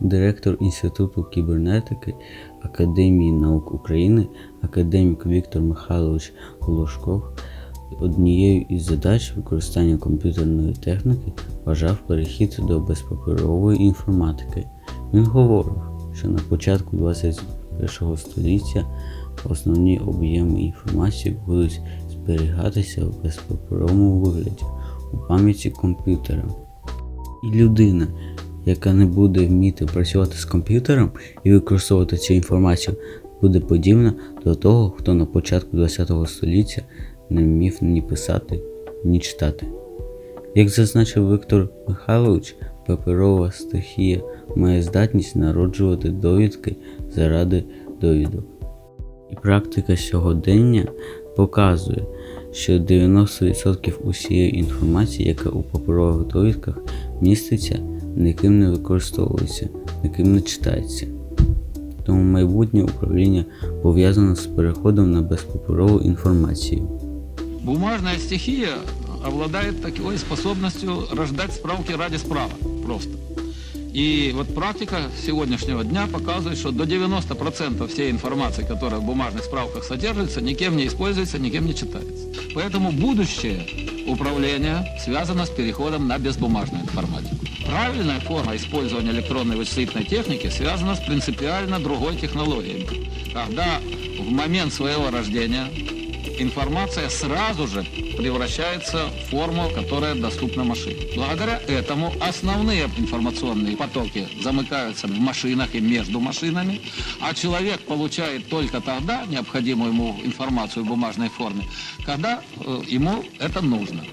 Директор Інституту кібернетики Академії наук України, академік Віктор Михайлович Волошков, однією із задач використання комп'ютерної техніки вважав перехід до безпаперової інформатики. Він говорив, що на початку 21 століття основні об'єми інформації будуть зберігатися в безпаперовому вигляді у пам'яті комп'ютера. І людина, яка не буде вміти працювати з комп'ютером і використовувати цю інформацію, буде подібна до того, хто на початку ХХ століття не вмів ні писати, ні читати. Як зазначив Віктор Михайлович, паперова стихія має здатність народжувати довідки заради довідок. І практика сьогодення показує, що 90% усієї інформації, яка у паперових довідках міститься, ніким не використовується, ніким не читається. Тому майбутнє управління пов'язане з переходом на безпаперову інформацію. Бумажная стихия обладает такой способностью рождать справки ради справок просто. И вот практика сегодняшнего дня показывает, что до 90% всей информации, которая в бумажных справках содержится, никем не используется, никем не читается. Поэтому будущее управления связано с переходом на безбумажную информатику. Правильная форма использования электронной вычислительной техники связана с принципиально другой технологией. Когда в момент своего рождения информация сразу же превращается в форму, которая доступна машине. Благодаря этому основные информационные потоки замыкаются в машинах и между машинами, а человек получает только тогда необходимую ему информацию в бумажной форме, когда э, ему это нужно.